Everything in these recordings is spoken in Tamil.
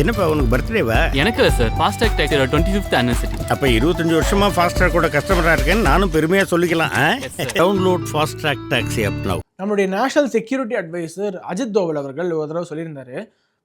என்னப்பா உனக்கு பர்த்டேவா எனக்கு இல்லை சார் ஃபாஸ்டாக் டேக்கரோட டுவெண்ட்டி ஃபிஃப்த் அனிவர்சரி அப்ப இருபத்தஞ்சு வருஷமா ஃபாஸ்ட்ராக் கூட கஸ்டமரா இருக்கேன்னு நானும் பெருமையா சொல்லிக்கலாம். Download Fastrack taxi app now நம்முடைய national security advisor Ajit Doval அவர்கள் ஒரு தடவை சொல்லியிருந்தாரு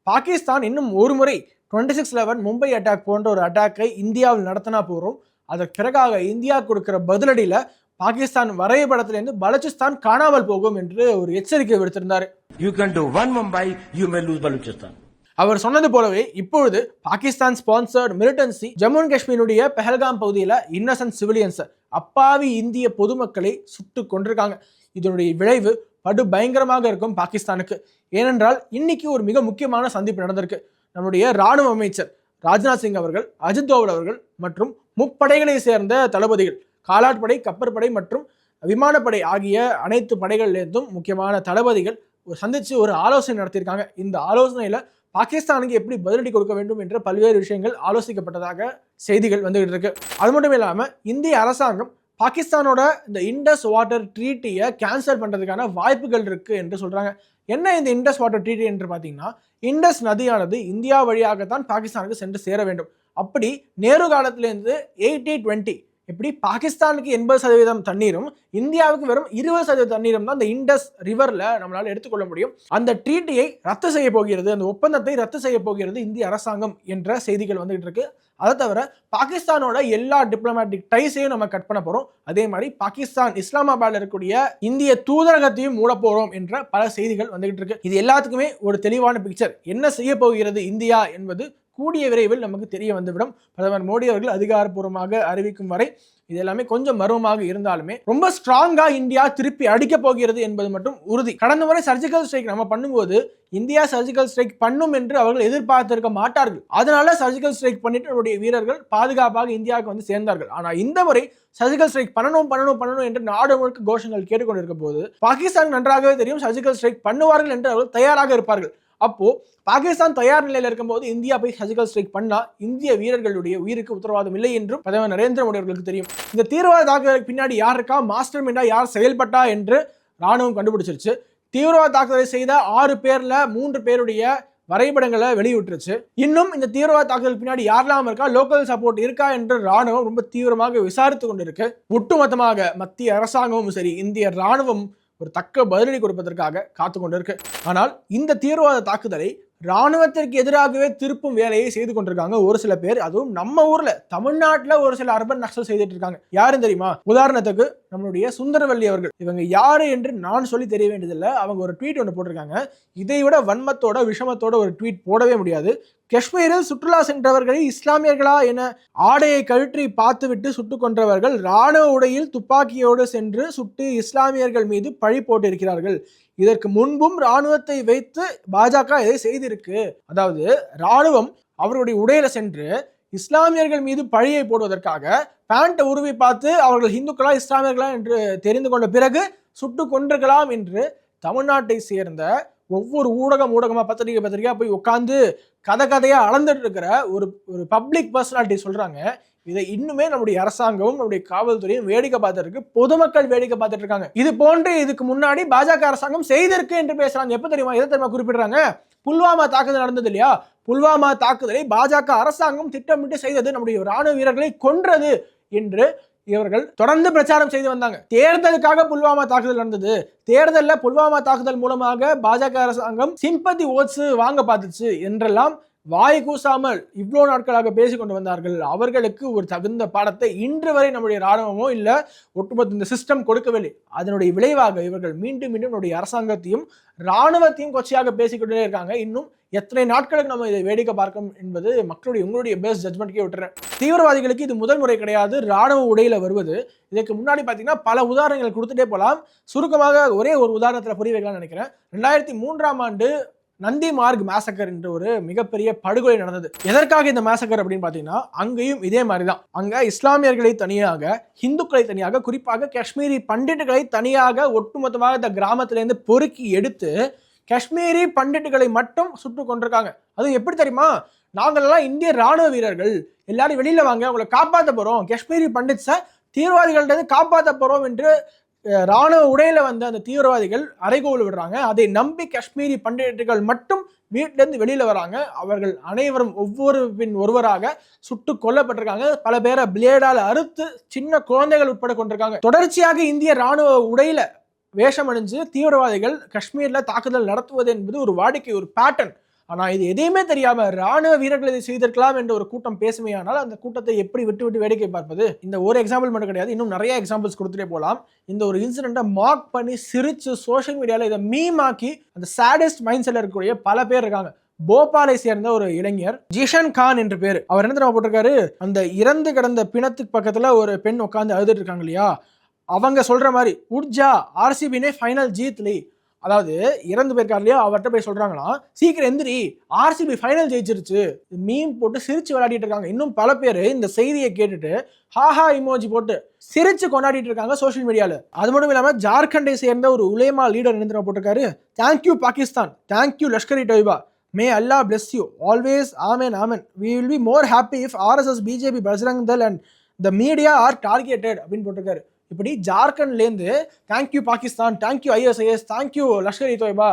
பாகிஸ்தான் இன்னும் ஒரு முறை twenty six eleven Mumbai attack போன்ற ஒரு அட்டாக்கை இந்தியாவில் நடத்தினா போகிறோம் அதற்கு பிறகாக இந்தியா கொடுக்கிற பதிலடியில் பாகிஸ்தான் வரைபடத்திலேருந்து பலூச்சிஸ்தான் காணாமல் போகும் என்று ஒரு எச்சரிக்கை விடுத்திருந்தார். You can do one Mumbai, you may lose Baluchistan. அவர் சொன்னது போலவே இப்பொழுது Pakistan sponsored militancy Jammu and காஷ்மீருடைய Pahalgam பகுதியில் இன்னசென்ட் சிவிலியன்ஸ் அப்பாவி இந்திய பொதுமக்களை சுட்டு கொண்டிருக்காங்க இதனுடைய விளைவு படு பயங்கரமாக இருக்கும் பாகிஸ்தானுக்கு. ஏனென்றால் இன்னைக்கு ஒரு மிக முக்கியமான சந்திப்பு நடந்திருக்கு. நம்முடைய ராணுவ அமைச்சர் ராஜ்நாத் சிங் அவர்கள் அஜித் தோவல் அவர்கள் மற்றும் முப்படைகளை சேர்ந்த தளபதிகள் காலாட்படை கப்பற்படை மற்றும் விமானப்படை ஆகிய அனைத்து படைகள்லேருந்தும் முக்கியமான தளபதிகள் ஒரு ஒரு ஆலோசனை நடத்தியிருக்காங்க. இந்த ஆலோசனையில் பாகிஸ்தானுக்கு எப்படி பதிலடி கொடுக்க வேண்டும் என்ற பல்வேறு விஷயங்கள் ஆலோசிக்கப்பட்டதாக செய்திகள் வந்துகிட்டு இருக்கு. அது மட்டும் இல்லாமல் இந்திய அரசாங்கம் பாகிஸ்தானோட இந்த இண்டஸ் வாட்டர் ட்ரீட்டியை கேன்சல் பண்ணுறதுக்கான வாய்ப்புகள் இருக்குது என்று சொல்கிறாங்க என்ன இந்த இண்டஸ் வாட்டர் ட்ரீட்டி என்று பார்த்தீங்கன்னா இண்டஸ் நதியானது இந்தியா வழியாகத்தான் பாகிஸ்தானுக்கு சென்று சேர வேண்டும். அப்படி நேரு காலத்திலேருந்து எயிட்டி டுவெண்ட்டி எப்படி பாகிஸ்தானுக்கு எண்பது சதவீதம் தண்ணீரும் இந்தியாவுக்கு வெறும் இருபது சதவீத தண்ணீரும் தான் அந்த இண்டஸ் ரிவரில் நம்மளால் எடுத்துக்கொள்ள முடியும். அந்த ட்ரீட்டியை ரத்து செய்ய போகிறது அந்த ஒப்பந்தத்தை ரத்து செய்ய போகிறது இந்திய அரசாங்கம் என்ற செய்திகள் வந்துகிட்டு இருக்கு. அதை தவிர பாகிஸ்தானோட எல்லா டிப்ளமேட்டிக் டைஸையும் நம்ம கட் பண்ண போகிறோம் அதே மாதிரி பாகிஸ்தான் இஸ்லாமாபாத்ல இருக்கக்கூடிய இந்திய தூதரகத்தையும் மூடப்போகிறோம் என்ற பல செய்திகள் வந்துகிட்டு இருக்கு. இது எல்லாத்துக்குமே ஒரு தெளிவான பிக்சர் என்ன செய்ய போகிறது இந்தியா என்பது கூடிய விரைவில் நமக்கு தெரிய வந்துவிடும். பிரதமர் மோடி அவர்கள் அதிகாரப்பூர்வமாக அறிவிக்கும் வரை இது எல்லாமே கொஞ்சம் மர்மமாக இருந்தாலுமே ரொம்ப ஸ்ட்ராங்கா இந்தியா திருப்பி அடிக்க போகிறது என்பது மட்டும் உறுதி. கடந்த முறை சர்ஜிக்கல் ஸ்ட்ரைக் நம்ம பண்ணும்போது இந்தியா சர்ஜிக்கல் ஸ்ட்ரைக் பண்ணும் என்று அவர்கள் எதிர்பார்த்திருக்க மாட்டார்கள். அதனால சர்ஜிக்கல் ஸ்ட்ரைக் பண்ணிட்டு நம்முடைய வீரர்கள் பாதுகாப்பாக இந்தியாவுக்கு வந்து சேர்ந்தார்கள். ஆனா இந்த முறை சர்ஜிக்கல் ஸ்ட்ரைக் பண்ணணும் பண்ணணும் பண்ணணும் என்று நாடு முழுக்க கோஷங்கள் கேட்டுக்கொண்டிருக்க போது பாகிஸ்தான் நன்றாகவே தெரியும் சர்ஜிக்கல் ஸ்ட்ரைக் பண்ணுவார்கள் என்று அவர்கள் தயாராக இருப்பார்கள். அப்போது பாகிஸ்தான் தயார் நிலையில் இருக்கும்போது இந்தியா போய் சர்ஜிக்கல் ஸ்ட்ரைக் பண்ணால் இந்திய வீரர்களுடைய உயிருக்கு உத்தரவாதம் இல்லை என்றும் பிரதமர் நரேந்திர மோடி அவர்களுக்கு தெரியும். இந்த தீவிரவாத தாக்குதலுக்கு பின்னாடி யார் இருக்கா? மாஸ்டர் மைண்டா யார் செயல்பட்டா என்று ராணுவம் கண்டுபிடிச்சிருச்சு. தீவிரவாத தாக்குதலை செய்த ஆறு பேரில் மூன்று பேருடைய வரைபடங்களை வெளியிட்டுருச்சு. இன்னும் இந்த தீவிரவாத தாக்குதல் பின்னாடி யாரெல்லாம் இருக்கா? லோக்கல் சப்போர்ட் இருக்கா என்று ராணுவம் ரொம்ப தீவிரமாக விசாரித்து கொண்டிருக்கு. ஒட்டுமொத்தமாக மத்திய அரசாங்கமும் சரி இந்திய ராணுவம் ஒரு தக்க பதிலடி கொடுப்பதற்காக காத்து கொண்டிருக்கு. ஆனால் இந்த தீவிரவாத தாக்குதலை இராணுவத்திற்கு எதிராகவே திருப்பும் வேலையை செய்து கொண்டிருக்காங்க ஒரு சில பேர். அதுவும் நம்ம ஊர்ல தமிழ்நாட்டில் ஒரு சில அர்பன் நக்சல் செய்துட்டு இருக்காங்க. யாரும் தெரியுமா? உதாரணத்துக்கு நம்மளுடைய சுந்தரவல்லி அவர்கள். இவங்க யாரு என்று நான் சொல்லி தெரிய வேண்டியதில்லை. அவங்க ஒரு ட்வீட் ஒன்று போட்டிருக்காங்க. இதை விட வன்மத்தோட விஷமத்தோட ஒரு ட்வீட் போடவே முடியாது. காஷ்மீரில் சுற்றுலா சென்றவர்களை இஸ்லாமியர்களா என ஆடையை கழற்றி பார்த்துவிட்டு சுட்டுக் கொன்றவர்கள் இராணுவ உடையில் துப்பாக்கியோடு சென்று சுட்டு இஸ்லாமியர்கள் மீது பழி போட்டிருக்கிறார்கள். இதற்கு முன்பும் இராணுவத்தை வைத்து பாஜக இதை செய்திருக்கு. அதாவது இராணுவம் அவருடைய உடையில சென்று இஸ்லாமியர்கள் மீது பழியை போடுவதற்காக பேண்ட்டை உருவி பார்த்து அவர்கள் இந்துக்களா இஸ்லாமியர்களா என்று தெரிந்து கொண்ட பிறகு சுட்டு கொண்டிருக்கலாம் என்று தமிழ்நாட்டை சேர்ந்த ஒவ்வொரு ஊடகம் ஊடகமாக பத்திரிகை பத்திரிக்கையாக போய் உட்காந்து கதை கதையாக அளந்துட்டு இருக்கிற ஒரு ஒரு பப்ளிக் பர்சனாலிட்டி சொல்கிறாங்க இதை இன்னுமே நம்முடைய அரசாங்கமும் நம்முடைய காவல்துறையும் வேடிக்கை பார்த்துட்டு இருக்கு. பொதுமக்கள் வேடிக்கை பார்த்துட்டு இருக்காங்க. இது போன்று இதுக்கு முன்னாடி பாஜக அரசாங்கம் செய்திருக்கு என்று பேசுறாங்க. எப்ப தெரியுமா? எதை தெரியுமா குறிப்பிடுறாங்க? புல்வாமா தாக்குதல் நடந்தது இல்லையா? புல்வாமா தாக்குதலை பாஜக அரசாங்கம் திட்டமிட்டு செய்தது நம்முடைய ராணுவ வீரர்களை கொன்றது என்று இவர்கள் தொடர்ந்து பிரச்சாரம் செய்து வந்தாங்க. தேர்தலுக்காக புல்வாமா தாக்குதல் நடந்தது. தேர்தலில் புல்வாமா தாக்குதல் மூலமாக பாஜக அரசாங்கம் சிம்பத்தி ஓட்ஸ் வாங்க பார்த்துச்சு என்றெல்லாம் வாய் கூசாமல் இவ்வளோ நாட்களாக பேசிக்கொண்டு வந்தார்கள். அவர்களுக்கு ஒரு தகுந்த பாடத்தை இன்று வரை நம்முடைய ராணுவமோ இல்லை ஒட்டுமொத்த இந்த சிஸ்டம் கொடுக்கவில்லை. அதனுடைய விளைவாக இவர்கள் மீண்டும் மீண்டும் நம்முடைய அரசாங்கத்தையும் ராணுவத்தையும் கொச்சையாக பேசிக்கொண்டே இருக்காங்க. இன்னும் எத்தனை நாட்களுக்கு நம்ம இதை வேடிக்கை பார்க்கும் என்பது மக்களுடைய உங்களுடைய பெஸ்ட் ஜட்மெண்ட்கே விட்டுறேன். தீவிரவாதிகளுக்கு இது முதல் முறை கிடையாது. ராணுவ உடையில வருவது. இதுக்கு முன்னாடி பார்த்தீங்கன்னா பல உதாரணங்கள் கொடுத்துட்டே போகலாம் சுருக்கமாக ஒரே ஒரு உதாரணத்தில் புரிய வைக்கலாம்னு நினைக்கிறேன். ரெண்டாயிரத்தி மூன்றாம் ஆண்டு நந்தி மார்க் மேசக்கர் என்ற ஒரு மிகப்பெரிய படுகொலை நடந்தது. எதற்காக இந்த மேசக்கர் அப்படின்னு பார்த்தீங்கன்னா அங்கேயும் இதே மாதிரி தான் அங்கே இஸ்லாமியர்களை தனியாக இந்துக்களை தனியாக குறிப்பாக காஷ்மீரி பண்டிட்டுகளை தனியாக ஒட்டுமொத்தமாக இந்த கிராமத்திலேருந்து பொறுக்கி எடுத்து காஷ்மீரி பண்டிட்டுகளை மட்டும் சுட்டு கொண்டிருக்காங்க அது எப்படி தெரியுமா? நாங்களெல்லாம் இந்திய ராணுவ வீரர்கள். எல்லாரும் வெளியில் வாங்க அவங்களை காப்பாற்ற போகிறோம் காஷ்மீரி பண்டிட்ஸை தீவிரவாதிகள்ட்ட காப்பாற்ற போகிறோம் என்று ராணுவ உடையில வந்த அந்த தீவிரவாதிகள் அறைகோல் விடுறாங்க. அதை நம்பி காஷ்மீரி பண்டிட்டுகள் மட்டும் வீட்டிலேருந்து வெளியில வராங்க. அவர்கள் அனைவரும் ஒவ்வொரு பின் ஒருவராக சுட்டு கொல்லப்பட்டிருக்காங்க. பல பேரை பிளேடால அறுத்து சின்ன குழந்தைகள் உட்பட கொண்டிருக்காங்க. தொடர்ச்சியாக இந்திய ராணுவ உடையில வேஷம் அணிஞ்சு தீவிரவாதிகள் காஷ்மீர்ல தாக்குதல் நடத்துவது என்பது ஒரு வாடிக்கை ஒரு பேட்டர்ன் ஆனால் இது எதையுமே தெரியாமல் ராணுவ வீரர்கள் இதை செய்திருக்கலாம் என்ற ஒரு கூட்டம் பேசுமையானால் அந்த கூட்டத்தை எப்படி விட்டு விட்டு வேடிக்கை பார்ப்பது? இந்த ஒரு எக்ஸாம்பிள் மட்டும் கிடையாது. இன்னும் நிறைய எக்ஸாம்பிள்ஸ் கொடுத்துட்டே போகலாம். இந்த ஒரு இன்சிடென்ட்டை மார்க் பண்ணி சிரித்து சோஷியல் மீடியாவில் இதை மீமாக்கி அந்த சேடஸ்ட் மைண்ட் செட்டில் இருக்கக்கூடிய பல பேர் இருக்காங்க. போபாலை சேர்ந்த ஒரு இளைஞர் ஜிஷன் கான் என்று பேர். அவர் என்ன தெரியுமா போட்டிருக்காரு? அந்த இறந்து கிடந்த பிணத்துக்கு பக்கத்துல ஒரு பெண் உட்காந்து அழுதுட்டு இருக்காங்க இல்லையா? அவங்க சொல்ற மாதிரி உட்ஜா ஆர்சிபினே ஃபைனல் ஜீத்லி அதாவது இறந்து போயிருக்காரு இல்லையா அவர்கிட்ட போய் சொல்கிறாங்கன்னா சீக்கிரம் எந்திரி ஆர்சிபி ஃபைனல் ஜெயிச்சிருச்சு. மீன் போட்டு சிரிச்சு விளையாடிட்டு இருக்காங்க. இன்னும் பல பேர் இந்த செய்தியை கேட்டுட்டு ஹாஹா இமோஜி போட்டு சிரிச்சு கொண்டாடிட்டு இருக்காங்க சோஷியல் மீடியாவில் அது மட்டும் இல்லாமல் ஜார்க்கண்டை சேர்ந்த ஒரு உலேமா லீடர் என்ன போட்டிருக்காரு. Thank you Pakistan thank you Lashkar e may Allah bless you always amen amen we will be more happy if RSS BJP Bajrang Dal and the media are targeted அப்படின்னு போட்டிருக்காரு. இப்படி ஜார்க்கண்ட்லேருந்து thank you Pakistan thank you ISIS thank you Lashkar e Taiba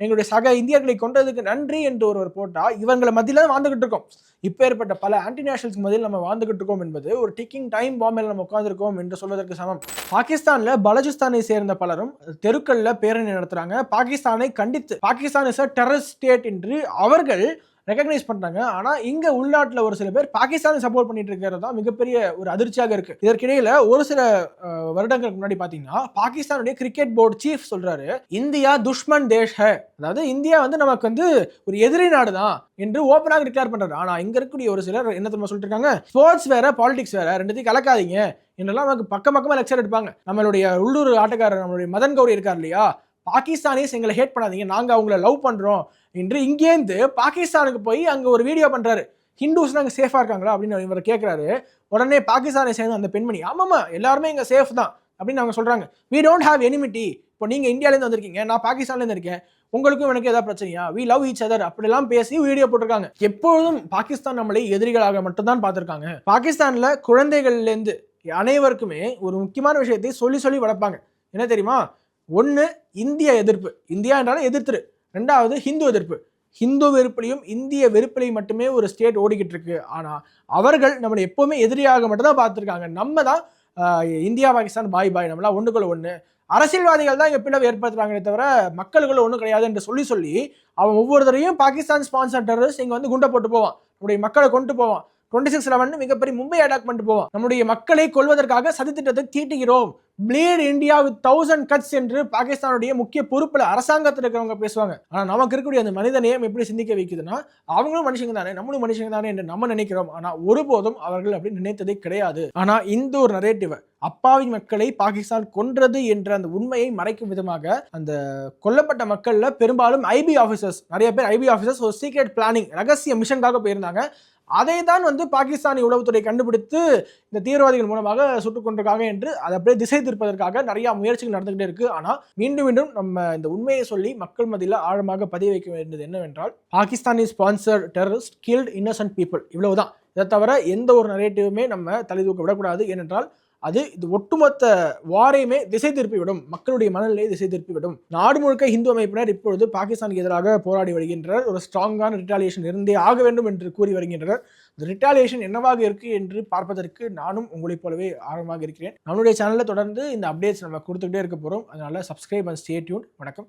எங்களுடைய சக இந்தியர்களை கொண்டதுக்கு நன்றி என்று ஒருவர் போட்டால் இவங்களை மத்தியில் தான் வாழ்ந்துகிட்டு இருக்கோம். இப்போ ஏற்பட்ட பல ஆன்டி நேஷனல்ஸ் மத்தியில் நம்ம வாழ்ந்துகிட்டு இருக்கோம் என்பது ஒரு டிக்கிங் டைம் பாம்பில் நம்ம உட்காந்துருக்கோம் என்று சொல்வதற்கு சமம். பாகிஸ்தானில் பலஜிஸ்தானை சேர்ந்த பலரும் தெருக்களில் பேரணி நடத்துகிறாங்க பாகிஸ்தானை கண்டித்து Pakistan is a terrorist state என்று அவர்கள் ரெகக்னைஸ் பண்றாங்க ஆனா இங்க உள்நாட்டுல ஒரு சில பேர் பாகிஸ்தானை சப்போர்ட் பண்ணிட்டு இருக்கிறது தான் மிகப்பெரிய ஒரு அதிர்ச்சியாக இருக்கு. இதற்கிடையில ஒரு சில வருடங்களுக்கு முன்னாடி பாத்தீங்கன்னா பாகிஸ்தானுடைய கிரிக்கெட் போர்டு சீஃப் சொல்றாரு இந்தியா துஷ்மன் தேஷ் அதாவது இந்தியா வந்து நமக்கு வந்து ஒரு எதிரி நாடு தான் என்று ஓப்பனாக டிக்ளேர் பண்றாரு. ஆனா இங்க இருக்கக்கூடிய ஒரு சிலர் என்ன தெரியுமா சொல்லிட்டு இருக்காங்க ஸ்போர்ட்ஸ் வேற பாலிடிக்ஸ் வேற ரெண்டுத்தையும் கலக்காதீங்க. என்றெல்லாம் நமக்கு பக்கம் பக்கமாக லெக்சர் எடுப்பாங்க. நம்மளுடைய உள்ளூர் ஆட்டக்காரர் நம்மளுடைய மதன் கௌரி இருக்கார் இல்லையா பாகிஸ்தானிஸ் எங்களை ஹேட் பண்ணாதீங்க. நாங்கள் அவங்கள லவ் பண்ணுறோம் என்று இங்கேருந்து பாகிஸ்தானுக்கு போய் அங்கே ஒரு வீடியோ பண்ணுறாரு ஹிந்துஸ் அங்கே சேஃபாக இருக்காங்களா? அப்படின்னு இவர் கேட்குறாரு உடனே பாகிஸ்தானை சேர்ந்து அந்த பெண்மணி ஆமாம்மா எல்லாருமே இங்கே சேஃப் தான். அப்படின்னு அவங்க சொல்கிறாங்க வி டோன்ட் ஹேவ் எனிமிட்டி இப்போ நீங்கள் இந்தியாலேருந்து வந்திருக்கீங்க. நான் பாகிஸ்தான்லேருந்து இருக்கேன். உங்களுக்கும் எனக்கு ஏதாவது பிரச்சனையா? வி லவ் ஈச் அதர் அப்படிலாம் பேசி வீடியோ போட்டிருக்காங்க. எப்பொழுதும் பாகிஸ்தான் நம்மளை எதிரிகளாக மட்டும்தான் பார்த்துருக்காங்க. பாகிஸ்தானில் குழந்தைகள்லேருந்து அனைவருக்குமே ஒரு முக்கியமான விஷயத்தை சொல்லி சொல்லி வளர்ப்பாங்க. என்ன தெரியுமா? ஒன்று இந்திய எதிர்ப்பு. இந்தியா என்றாலும் எதிர்த்துரு. ரெண்டாவது ஹிந்து எதிர்ப்பு. ஹிந்து வெறுப்பிலையும் இந்திய வெறுப்பிலையும் மட்டுமே ஒரு ஸ்டேட் ஓடிக்கிட்டு இருக்கு ஆனால் அவர்கள் நம்மளை எப்போவுமே எதிரியாக மட்டும்தான் பார்த்துருக்காங்க. நம்ம தான் இந்தியா பாகிஸ்தான் பாய் பாய் நம்மளாம் ஒன்றுக்குள்ள ஒன்று அரசியல்வாதிகள் தான் இங்கே பிளவு ஏற்படுத்துறாங்களே தவிர மக்களுக்குள்ள ஒன்றும் கிடையாது என்று சொல்லி சொல்லி அவன் ஒவ்வொருத்தரையும் பாகிஸ்தான் ஸ்பான்சர் டெரரிஸ்ட் இங்கே வந்து குண்டை போட்டு போவான். நம்முடைய மக்களை கொண்டு போவான். டுவெண்ட்டி சிக்ஸ் லெவன் மிகப்பெரிய மும்பை அட்டாக் பண்ணிட்டு போவோம் நம்முடைய மக்களை கொள்வதற்காக சதித்திட்டத்தை தீட்டுகிறோம். Bleed India with thousand cuts என்று பாகிஸ்தானுடைய முக்கிய பொறுப்பில் அரசாங்கத்தில் இருக்கிறவங்க பேசுவாங்க. ஆனால் நமக்கு இருக்கக்கூடிய அந்த மனித நேயம் எப்படி சிந்திக்க வைக்குதுன்னா அவங்களும் மனுஷங்க தானே நம்மளும் மனுஷங்க தானே என்று நம்ம நினைக்கிறோம். ஆனால் ஒருபோதும் அவர்கள் அப்படி நினைத்ததே கிடையாது. ஆனால் இந்த ஒரு நரேட்டிவை அப்பாவி மக்களை பாகிஸ்தான் கொன்றது என்ற அந்த உண்மையை மறைக்கும் விதமாக அந்த கொல்லப்பட்ட மக்கள்ல பெரும்பாலும் ஐபி ஆஃபீஸர்ஸ் நிறைய பேர் ஐபி ஆஃபீஸர்ஸ் ஒரு சீக்ரெட் பிளானிங் ரகசிய மிஷனுக்காக போயிருந்தாங்க. அதை தான் வந்து பாகிஸ்தானி உளவுத்துறை கண்டுபிடித்து இந்த தீவிரவாதிகள் மூலமாக சுட்டுக் கொண்டிருக்காங்க என்று அதை அப்படியே திசை திருப்பதற்காக நிறைய முயற்சிகள் நடந்துகிட்டே இருக்கு. ஆனால் மீண்டும் மீண்டும் நம்ம இந்த உண்மையை சொல்லி மக்கள் மத்தியில் ஆழமாக பதிய வைக்க வேண்டியது என்னவென்றால் Pakistani sponsor terrorist killed innocent people இவ்வளவுதான். இதை தவிர எந்த ஒரு நரேட்டிவுமே நம்ம தலை தூக்க விடக்கூடாது. ஏனென்றால் அது இது ஒட்டுமொத்த வாரையுமே திசை திருப்பிவிடும். மக்களுடைய மனநிலையை திசை திருப்பிவிடும். நாடு முழுக்க இந்து அமைப்பினர் இப்பொழுது பாகிஸ்தானுக்கு எதிராக போராடி வருகின்றனர். ஒரு ஸ்ட்ராங்கான ரிட்டாலியேஷன் இருந்தே ஆக வேண்டும் என்று கூறி வருகின்றனர். இந்த ரிட்டாலியேஷன் என்னவாக இருக்கு என்று பார்ப்பதற்கு நானும் உங்களைப் போலவே ஆர்வமாக இருக்கிறேன். நம்மளுடைய சேனலில் தொடர்ந்து இந்த அப்டேட்ஸ் நம்ம கொடுத்துக்கிட்டே இருக்க போகிறோம் அதனால சப்ஸ்கிரைப் அண்ட் ஸ்டே டியூன் வணக்கம்.